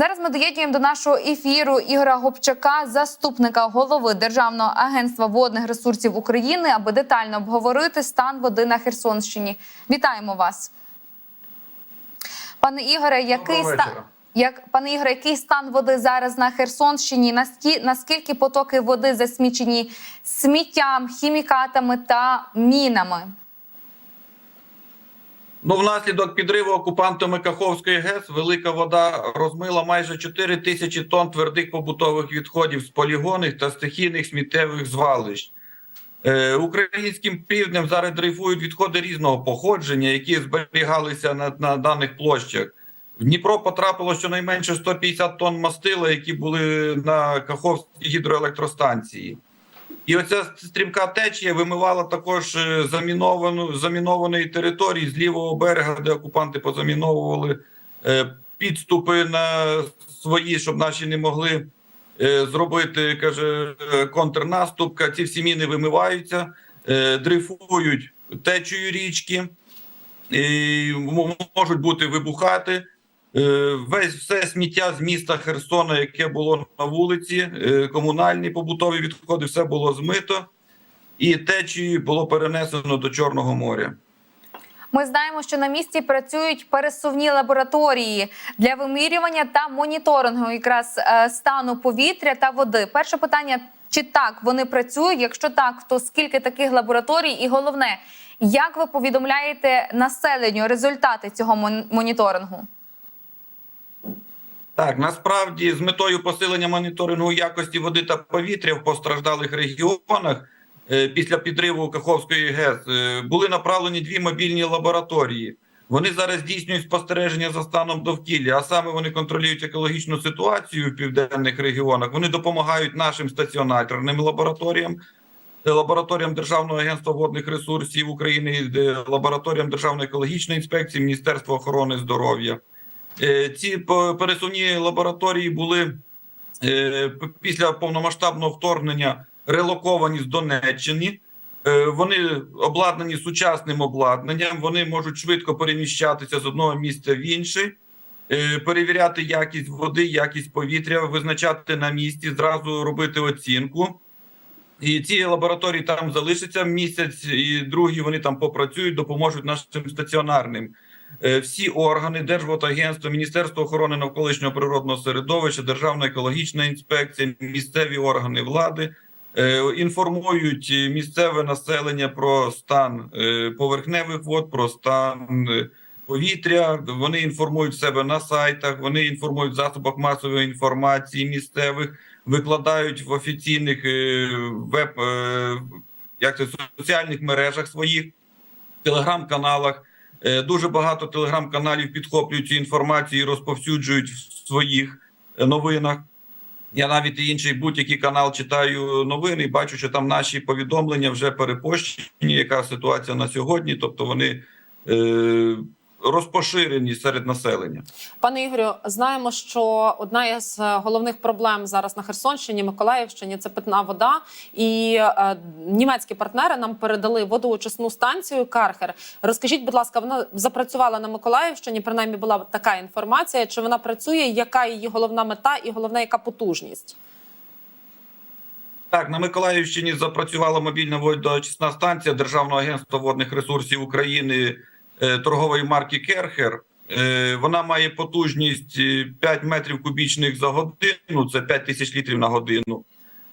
Зараз ми доєднуємо до нашого ефіру Ігора Гопчака, заступника голови Державного агентства водних ресурсів України, аби детально обговорити стан води на Херсонщині. Вітаємо вас, пане Ігоре. Який стан як пане Ігоре, який стан води зараз на Херсонщині? Насті- наскільки потоки води засмічені сміттям, хімікатами та мінами? Ну, внаслідок підриву окупантами Каховської ГЕС велика вода розмила майже 4 тисячі тонн твердих побутових відходів з полігонних та стихійних сміттєвих звалищ. Е, українським півднем зараз дрейфують відходи різного походження, які зберігалися на, на даних площах. В Дніпро потрапило щонайменше 150 тонн мастила, які були на Каховській гідроелектростанції. І оця стрімка течія вимивала також е, заміновану замінованої території з лівого берега, де окупанти позаміновували е, підступи на свої, щоб наші не могли е, зробити, каже, е, контрнаступ. Ці всі міни вимиваються, дрейфують течею річки, і можуть бути вибухати. Е, Весь все сміття з міста Херсона, яке було на вулиці, е, комунальні побутові відходи, все було змито, і течією було перенесено до Чорного моря. Ми знаємо, що на місці працюють пересувні лабораторії для вимірювання та моніторингу якраз е, стану повітря та води. Перше питання: чи так вони працюють? Якщо так, то скільки таких лабораторій? І головне, як ви повідомляєте населенню результати цього мон- моніторингу? Так, насправді, з метою посилення моніторингу якості води та повітря в постраждалих регіонах е, після підриву Каховської ГЕС е, були направлені дві мобільні лабораторії. Вони зараз здійснюють спостереження за станом довкілля, а саме вони контролюють екологічну ситуацію в південних регіонах. Вони допомагають нашим стаціонарним лабораторіям, е, лабораторіям Державного агентства водних ресурсів України, лабораторіям Державної екологічної інспекції, Міністерства охорони здоров'я. Е, Ці пересувні лабораторії були е, після повномасштабного вторгнення релоковані з Донеччини. Е, Вони обладнані сучасним обладнанням. Вони можуть швидко переміщатися з одного місця в інше, перевіряти якість води, якість повітря, визначати на місці, зразу робити оцінку. І ці лабораторії там залишаться місяць, і другі вони там попрацюють, допоможуть нашим стаціонарним. Е, Всі органи Держводагентство, Міністерство охорони навколишнього природного середовища, Державна екологічна інспекція, місцеві органи влади е, інформують е, місцеве населення про стан поверхневих вод, про стан повітря. Вони інформують себе на сайтах, вони інформують в засобах масової інформації місцевих, викладають в офіційних веб як це соціальних мережах своїх телеграм-каналах. Е, Дуже багато телеграм-каналів підхоплюють цю інформацію і розповсюджують в своїх е, новинах. Я навіть і інший будь-який канал читаю новини і бачу, що там наші повідомлення вже перепощені, яка ситуація на сьогодні. Тобто вони е, розпоширені серед населення. Пане Ігорю, знаємо, що одна із е, головних проблем зараз на Херсонщині, Миколаївщині це питна вода. І е, німецькі партнери нам передали водоочисну станцію Кархер. Розкажіть, будь ласка, вона запрацювала на Миколаївщині. Принаймні була така інформація. Чи вона працює? Яка її головна мета, і головне, яка потужність? Так, на Миколаївщині запрацювала мобільна водоочисна станція Державного агентства водних ресурсів України торгової марки Керхер. Е, Вона має потужність е, 5 метрів кубічних за годину, це 5 тисяч літрів на годину.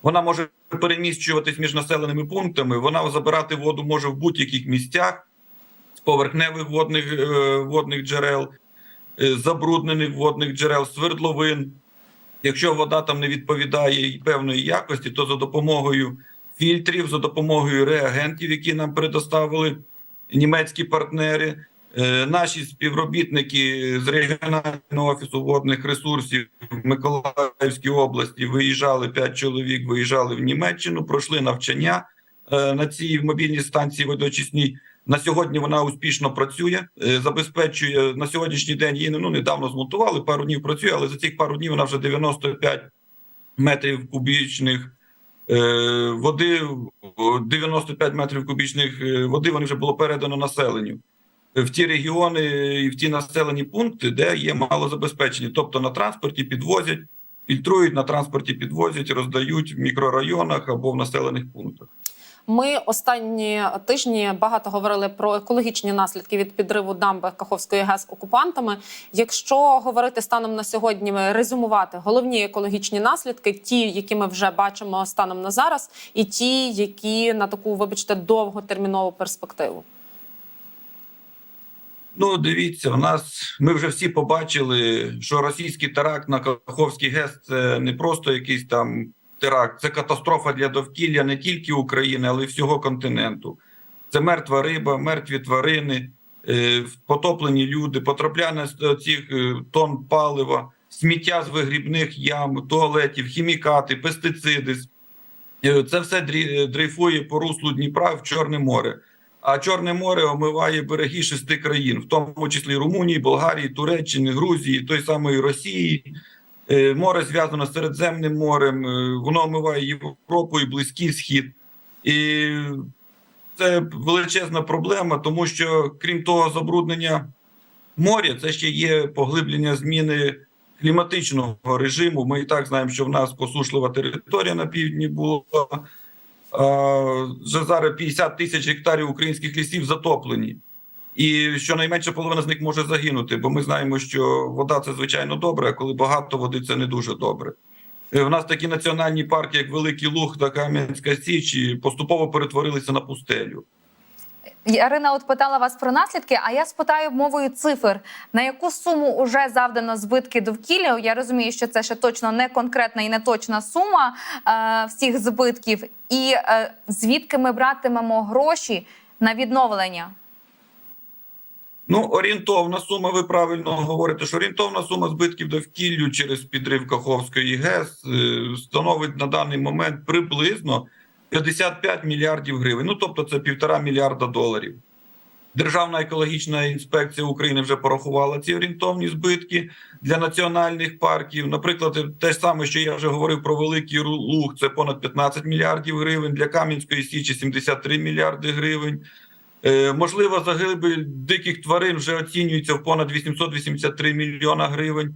Вона може переміщуватись між населеними пунктами. Вона забирати воду може в будь-яких місцях з поверхневих водних, е, водних джерел, е, забруднених водних джерел, свердловин. Якщо вода там не відповідає певної якості, то за допомогою фільтрів, за допомогою реагентів, які нам предоставили німецькі партнери, е, наші співробітники з регіонального офісу водних ресурсів в Миколаївській області виїжджали 5 чоловік, виїжджали в Німеччину, пройшли навчання е, на цій мобільній станції водоочисній. На сьогодні вона успішно працює, е, забезпечує на сьогоднішній день її ну, недавно змонтували, пару днів працює, але за цих пару днів вона вже 95 метрів кубічних води, о, 95 метрів кубічних е, води вони вже було передано населенню. в ті регіони і в ті населені пункти, де є малозабезпечені. Тобто на транспорті підвозять, фільтрують на транспорті, підвозять, роздають в мікрорайонах або в населених пунктах. Ми останні тижні багато говорили про екологічні наслідки від підриву дамби Каховської ГЕС окупантами. Якщо говорити станом на сьогодні, резюмувати головні екологічні наслідки, ті, які ми вже бачимо станом на зараз, і ті, які на таку, вибачте, довготермінову перспективу. Ну, дивіться, у нас ми вже всі побачили, що російський теракт на Каховський ГЕС це не просто якийсь там теракт, це катастрофа для довкілля не тільки України, але й всього континенту. Це мертва риба, мертві тварини, е, потоплені люди, потрапляння з цих е, тонн палива, сміття з вигрібних ям, туалетів, хімікати, пестициди. Е, Це все дрейфує по руслу Дніпра в Чорне море. А Чорне море омиває береги шести країн, в тому числі Румунії, Болгарії, Туреччини, Грузії, той самої Росії. Е, Море зв'язано з Середземним морем, е, воно омиває Європу і Близький Схід. І це величезна проблема, тому що крім того, забруднення моря, це ще є поглиблення зміни кліматичного режиму. Ми і так знаємо, що в нас посушлива територія на півдні була. Вже зараз 50 тисяч гектарів українських лісів затоплені. І щонайменше половина з них може загинути, бо ми знаємо, що вода це звичайно добре, а коли багато води, це не дуже добре. Е, У нас такі національні парки, як Великий Луг та Кам'янська Січ, поступово перетворилися на пустелю. Ярина от питала вас про наслідки, а я спитаю мовою цифр. На яку суму вже завдано збитки довкілля? Я розумію, що це ще точно не конкретна і не точна сума е, всіх збитків. І е, звідки ми братимемо гроші на відновлення? Ну, орієнтовна сума, ви правильно говорите, що орієнтовна сума збитків довкіллю через підрив Каховської ГЕС е, становить на даний момент приблизно 55 мільярдів гривень. Ну, тобто це півтора мільярда доларів. Державна екологічна інспекція України вже порахувала ці орієнтовні збитки для національних парків. Наприклад, те ж саме, що я вже говорив про Великий Луг, це понад 15 мільярдів гривень, для Кам'янської Січі 73 мільярди гривень. Е, Можливо, загибель диких тварин вже оцінюється в понад 883 мільйона гривень.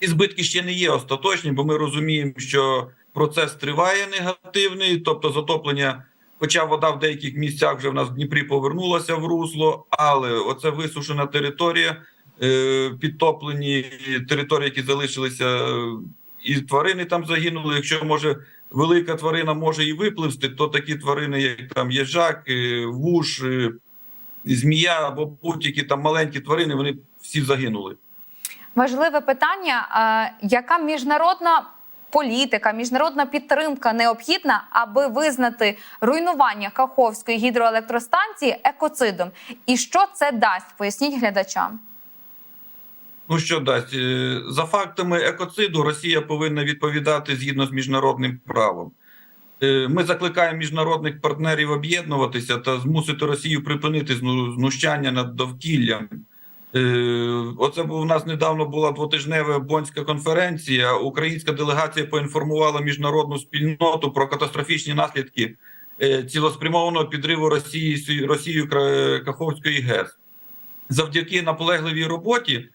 І збитки ще не є остаточні, бо ми розуміємо, що процес триває негативний, тобто затоплення, хоча вода в деяких місцях вже в нас в Дніпрі повернулася в русло, але оце висушена територія, е, підтоплені території, які залишилися, і тварини там загинули. Якщо може велика тварина може і випливсти, то такі тварини, як там їжак, е, вуж, е, змія або будь-які там маленькі тварини, вони всі загинули. Важливе питання: яка міжнародна політика, міжнародна підтримка необхідна, аби визнати руйнування Каховської гідроелектростанції екоцидом? І що це дасть? Поясніть глядачам. Ну що дасть Е, за фактами екоциду, Росія повинна відповідати згідно з міжнародним правом. Е, Ми закликаємо міжнародних партнерів об'єднуватися та змусити Росію припинити знущання над довкіллям. Е, Оце у нас недавно була двотижнева бонська конференція. Українська делегація поінформувала міжнародну спільноту про катастрофічні наслідки цілеспрямованого підриву Росії Росією Каховської ГЕС. Завдяки наполегливій роботі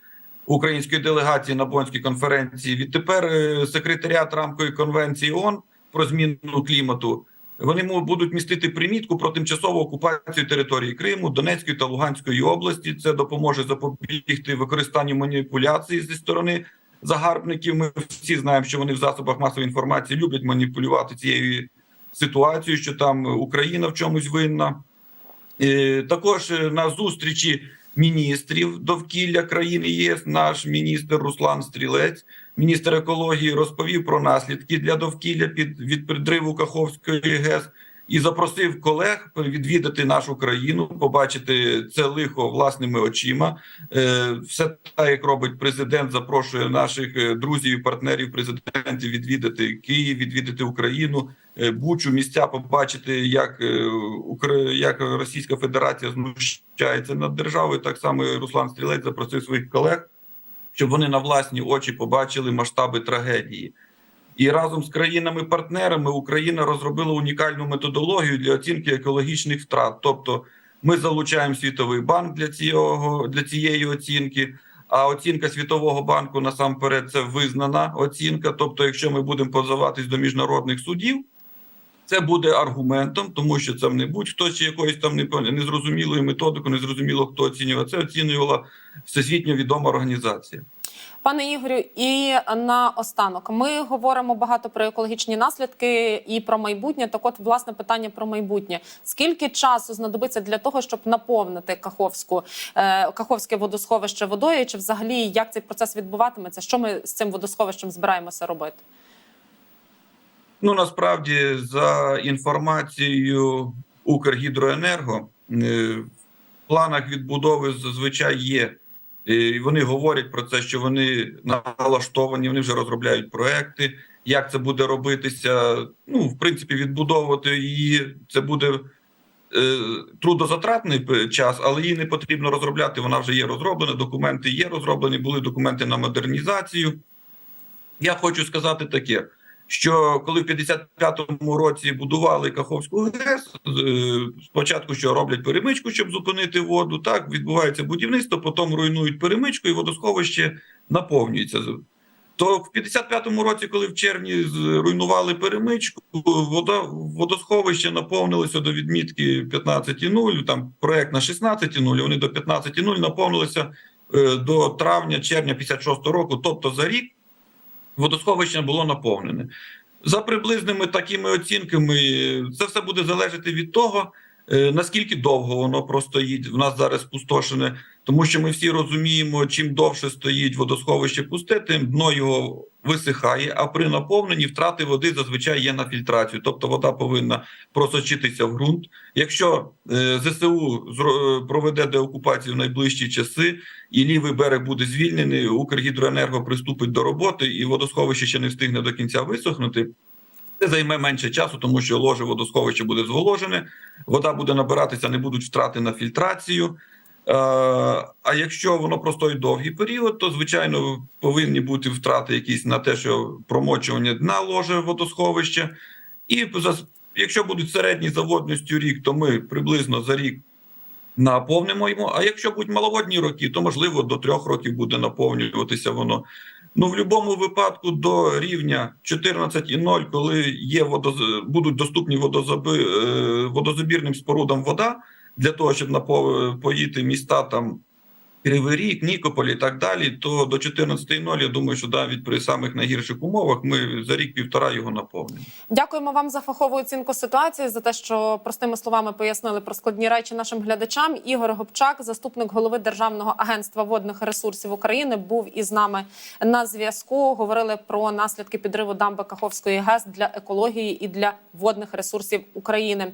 української делегації на Бонській конференції. Відтепер е, секретаріат рамкової конвенції ООН про зміну клімату. Вони будуть містити примітку про тимчасову окупацію території Криму, Донецької та Луганської області. Це допоможе запобігти використанню маніпуляцій зі сторони загарбників. Ми всі знаємо, що вони в засобах масової інформації люблять маніпулювати цією ситуацією, що там Україна в чомусь винна. Е, Також е, на зустрічі міністрів довкілля країни ЄС наш міністр Руслан Стрілець, міністр екології, розповів про наслідки для довкілля під від підриву Каховської ГЕС і запросив колег відвідати нашу країну, побачити це лихо власними очима. Е, Все так, як робить президент, запрошує наших е, друзів і партнерів президентів відвідати Київ, відвідати Україну. Е, Бучу місця побачити, як, е, як Російська Федерація знущається над державою. Так само Руслан Стрілець запросив своїх колег, щоб вони на власні очі побачили масштаби трагедії. І разом з країнами-партнерами Україна розробила унікальну методологію для оцінки екологічних втрат. Тобто Ми залучаємо світовий банк для цього для цієї оцінки. А оцінка Світового банку насамперед це визнана оцінка. Тобто, якщо ми будемо позиватись до міжнародних судів, це буде аргументом, тому що це не будь-хто чи якоїсь там незрозумілої методику, незрозуміло хто оцінював. Це оцінювала всесвітньо відома організація. Пане Ігорю, і на останок ми говоримо багато про екологічні наслідки і про майбутнє. Так, от власне питання про майбутнє: скільки часу знадобиться для того, щоб наповнити Каховську е, Каховське водосховище водою? Чи взагалі як цей процес відбуватиметься? Що ми з цим водосховищем збираємося робити? Ну насправді, за інформацією Укргідроенерго, е, в планах відбудови зазвичай є. Е, І вони говорять про це, що вони налаштовані, вони вже розробляють проекти. Як це буде робитися? Ну, в принципі, відбудовувати її це буде е, трудозатратний час, але її не потрібно розробляти. Вона вже є розроблена. Документи є розроблені, були документи на модернізацію. Я хочу сказати таке що коли в 55-му році будували Каховську ГЕС, е, спочатку що роблять перемичку, щоб зупинити воду. Так відбувається будівництво, потім руйнують перемичку, і водосховище наповнюється. То в 55-му році, коли в червні зруйнували перемичку, вода водосховище наповнилося до відмітки 15,0, Там проект на 16,0, Вони до 15,0 наповнилися е, до травня-червня 56-го року, тобто за рік водосховище було наповнене. За приблизними такими оцінками, це все буде залежати від того, е, наскільки довго воно простоїть. В нас зараз спустошене, тому що ми всі розуміємо, чим довше стоїть водосховище пусте, тим дно його висихає. А при наповненні втрати води зазвичай є на фільтрацію. Тобто вода повинна просочитися в ґрунт. Якщо е, ЗСУ е, проведе деокупацію в найближчі часи, і лівий берег буде звільнений, Укргідроенерго приступить до роботи, і водосховище ще не встигне до кінця висохнути. Це займе менше часу, тому що ложе водосховище буде зволожене, вода буде набиратися, не будуть втрати на фільтрацію. Е, А якщо воно простоїть довгий період, то звичайно повинні бути втрати якісь на те, що промочування дна ложе водосховища. І якщо будуть середні заводністю рік, то ми приблизно за рік наповнимо йому. А якщо будуть маловодні роки, то можливо до трьох років буде наповнюватися воно. Ну, в будь-якому випадку до рівня 14,0, коли є водоз... будуть доступні водозаби... е, водозабірним спорудам вода для того, щоб напоїти міста там Кривий Ріг, Нікополь і так далі, то до 14,0, я думаю, що навіть при самих найгірших умовах ми за рік-півтора його наповнимо. Дякуємо вам за фахову оцінку ситуації, за те, що простими словами пояснили про складні речі нашим глядачам. Ігор Гопчак, заступник голови Державного агентства водних ресурсів України, був із нами на зв'язку. Говорили про наслідки підриву дамби Каховської ГЕС для екології і для водних ресурсів України.